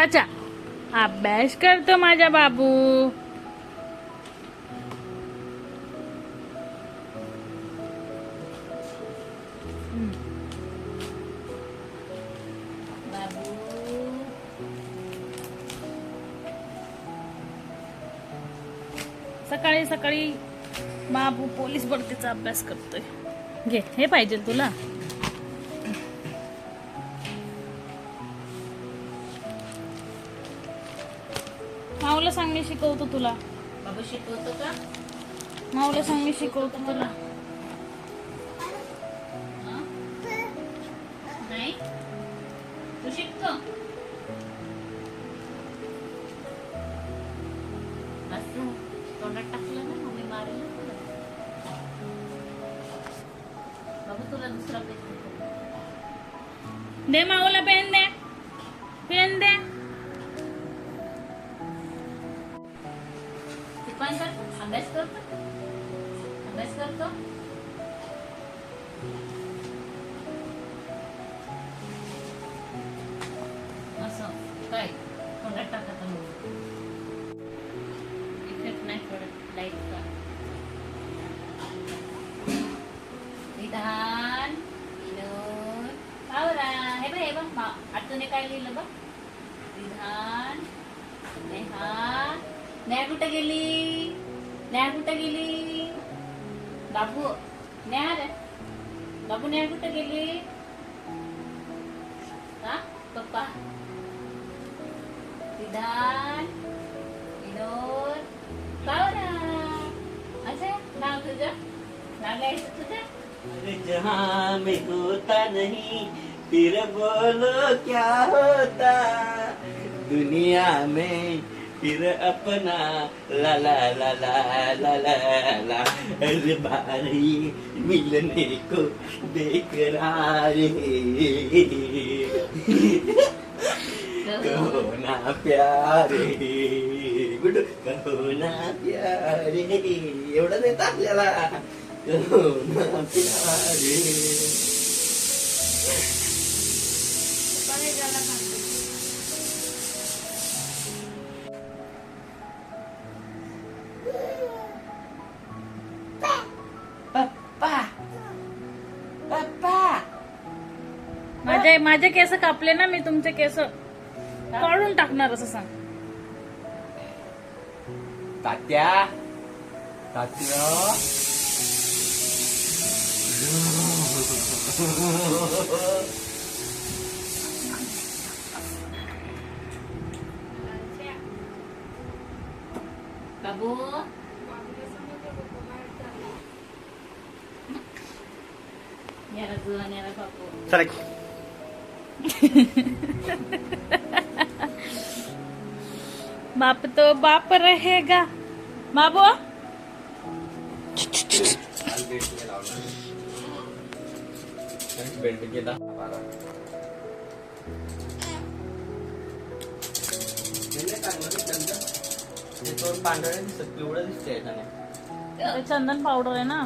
वाचा अभ्यास करतो माझा बाबू. बाबू. सकाळी सकाळी बाबू पोलीस भरतीचा अभ्यास करतोय. घे हे पाहिजे तुला. माऊला सांग मी शिकवतो तुला बाबू शिकवतो का माऊला सांग मी शिकवतो तुला हं? नाही तू शिकतो असं तोंडात टाकलं ना मम्मी मारेल ना तुला. बाबू तुला दुसरा पेज देतो. दे माऊला पेन दे अभ्यास करतो असं काय तोंडात टाकत इफेक्ट नाही पडत लाईटचा विधान विनोद पावरा हे बघ हे बघ मा- आतूने काय लिहिलं बघ विधान नेहा नेहा कुठं गेली नेहा कुठं गेली बाबू न्या रे. बाबू न्या कुठं गेली? का पप्पा. विधान विनोद पावरा. अच्छा नाव तुझं? नाव लिहायचं तुझं? अरे जहाँ में होता नहीं फिर बोलो क्या होता? दुनिया में फिर अपना ला ला ला ला ला ला ला अरे बारी मिलने को बेकरार है कहो ना प्यारे गुड कहो ना प्यारे एवढं नाही आपल्याला कहो ना प्यारे माझे माझे केस कापले ना मी तुमचे केस. काढून टाकणार असं सांग. तात्या तात्या. बाबू. याला याला बाप तो बाप रहेगा। बाबू? बेल्ट केला पांढरं दिसत पिवळं चंदन पावडर आहे ना?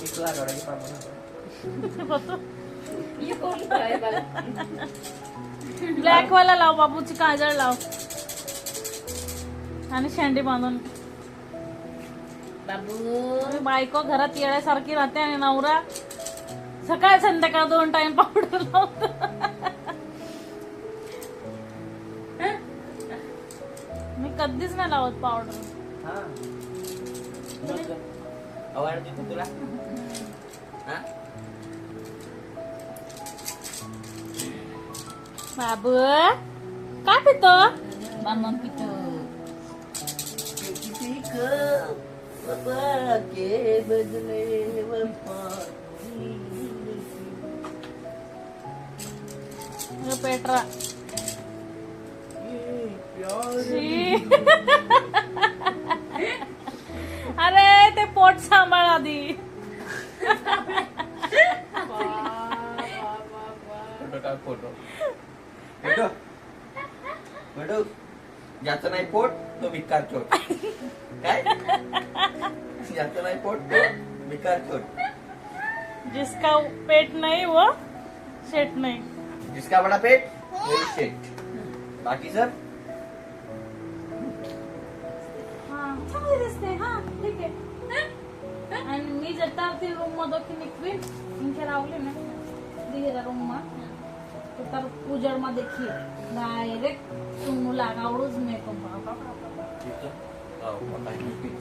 पिकला गडाची ब्लॅक वाला लाव बाबूची काजळ लाव. आणि शेंडी बांधून. बाबू. बायको घरात येण्यासारखी राहते आणि नवरा सकाळ संध्याकाळ दोन टाइम पावडर लावतो. मी कधीच नाही लावत पावडर हा. आवडते तुला? हा बाबू काय पितो मामा पितो किसी को वफा के बदले वफा पेट्रा ये प्यार शी. अरे ते पोट सांभाळ आधी फोटो काढ फोटो फोटो फोटो ज्याचं नाही पोट तो भिकार चोट काय? ज्याचं नाही पोट तो भिकार चोट जिसका पेट नहीं वो शेट नाही. जिसका बड़ा पेट वही शेट. बाकी सब? हा चांगले दिसते हा ठीक आहे. आणि मी जता ती रूम मधोకి निकवी इंके रावली ना दिगेरा रूम मा तो तर उजड़ मा देखी डायरेक्ट तुम लागावडूच मेकअप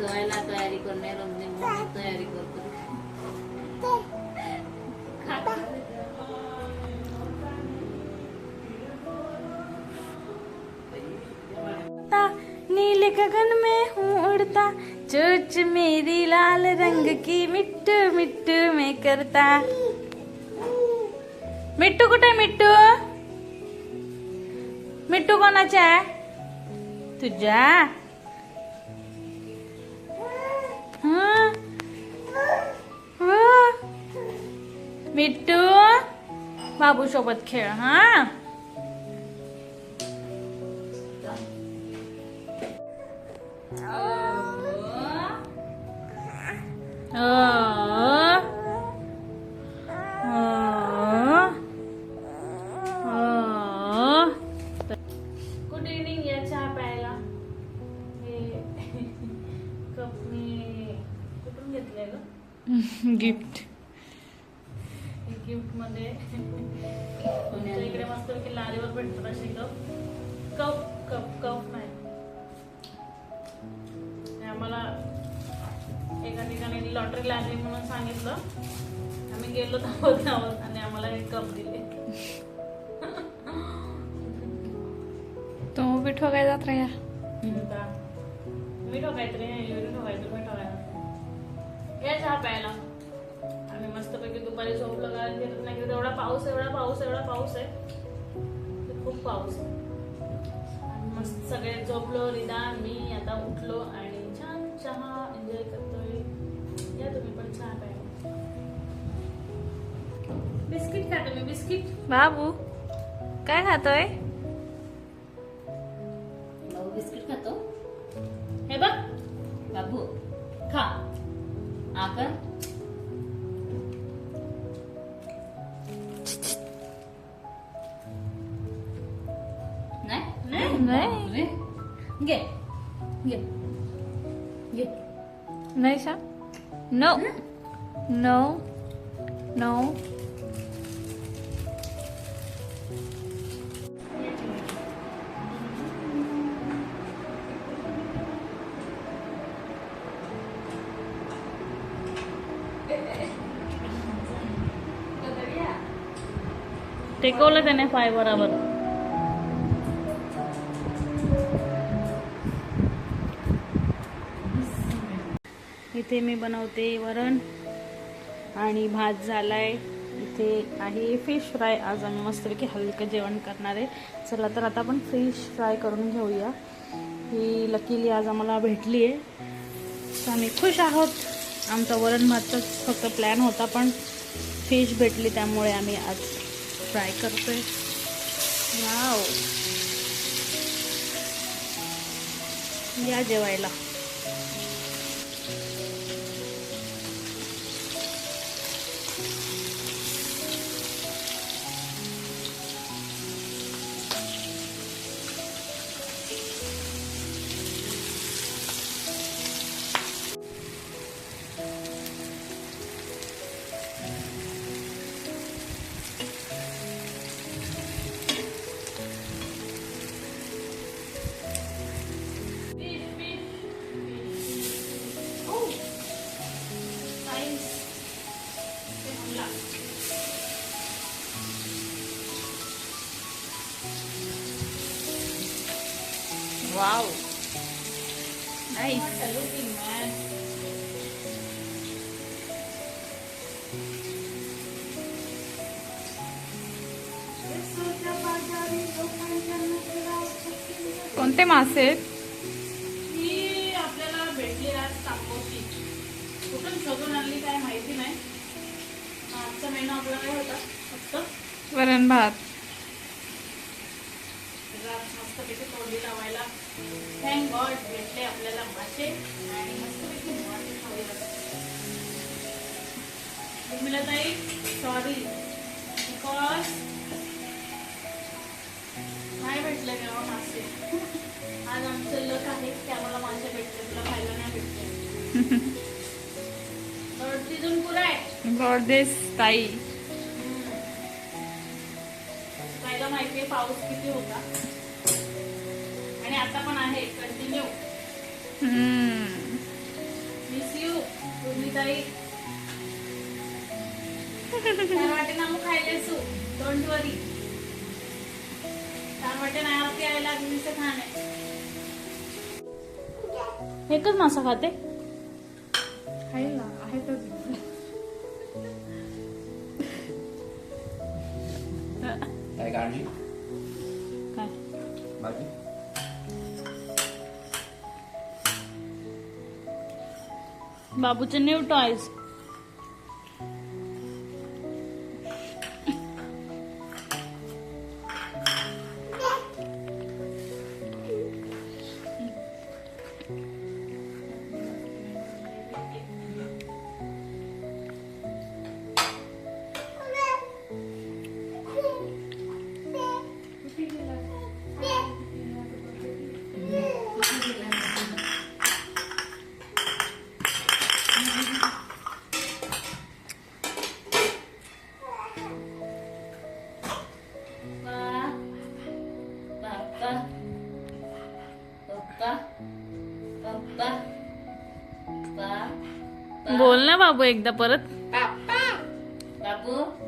जायला तयारी करणे रमणे तयारी करतो. नीले गगन में हूँ उड़ता चोच मेरी लाल रंग की मिट्टू मिट्टू में करता। मिट्टू कुठे मिट्टू? मिट्टू कोणाचा आहे? तुझ्या हं? हं? मिट्टू? बाबू सोबत खेळ हा? मी कुठून घेतलंय ग? गिफ्ट गिफ्टमध्ये. इकडे मस्त पैकी लारीवर भेटतात असे कप कप कप कप नाही आम्हाला एका ठिकाणी लॉटरी लागली म्हणून सांगितलं. आम्ही गेलो धावत धावत आणि आम्हाला हे कप दिले. तो भी ठोकाय जात रे आता मी ठोकायचं रे युरी ठोकायचं मी ठोकायचं या चहा प्यायला. आम्ही मस्तपैकी दुपारी झोपलो का घेत नाही एवढा पाऊस एवढा पाऊस एवढा पाऊस आहे. खूप पाऊस आहे. मस्त सगळे झोपलो रिदा मी आता उठलो आणि छान चहा एन्जॉय करतोय. या तुम्ही पण चहा प्यायला बिस्किट खा तुम्ही बिस्किट. बाबू काय खातोय? नाही नाही नाही अरे, घे घे घे नाही सा नो नो नो टेकवलं त्याने पाय बराबर इथे मी बनवते वरण. आणि भात झालाय. इथे आहे फिश फ्राय आज आम्ही मस्तपैकी हलकं जेवण करणार आहे. चला तर आता आपण फिश फ्राय करून घेऊया. ही लकीली आज आम्हाला भेटली आहे तर आम्ही खुश आहोत. आमचा वरण भातच फक्त प्लॅन होता पण फिश भेटली त्यामुळे आम्ही आज फ्राय करतोय. वाव या जेवायला. वाव नाईस कोणते मासे आहेत ही आपल्याला भेटली आज तापोशी कुठून शोधून आणली काय माहिती नाही. आजचा मेनू आपला काय होता? फक्त वरण भात. मस्तपैकी तोडली लावायला. थँक गॉड भेटले आपल्याला मासे आणि मस्तपैकी मासे खाऊया ताई सॉरी बिकॉज नाही भेटले तेव्हा मासे. आज आमचं लक आहे की आम्हाला मासे भेटले. तुला खायला नाही भेटले. तर तिथून पुरा आहे. दिस ताई. मिस यू तुम्ही ताई छान वाटे ना मग खायले सू डोंट वरी छान वाटे नाही आपली आईला अग्नीचं खाणे एकच मासा खाते? खाईल ना आहे तर काय काढली बाबूचे न्यू टॉयज बोल ना बाबू एकदा परत. बाबू.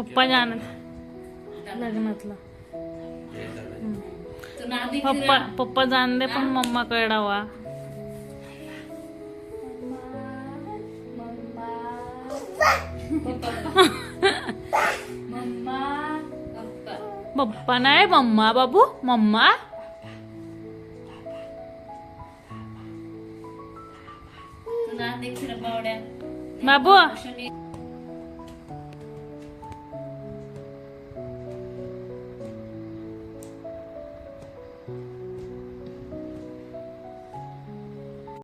पप्पा जाणार. लग्नातला. पप्पा पप्पा जाण दे पण मम्मा कळावा पप्पा नाही मम्मा बाबू मम्मा. बाबू.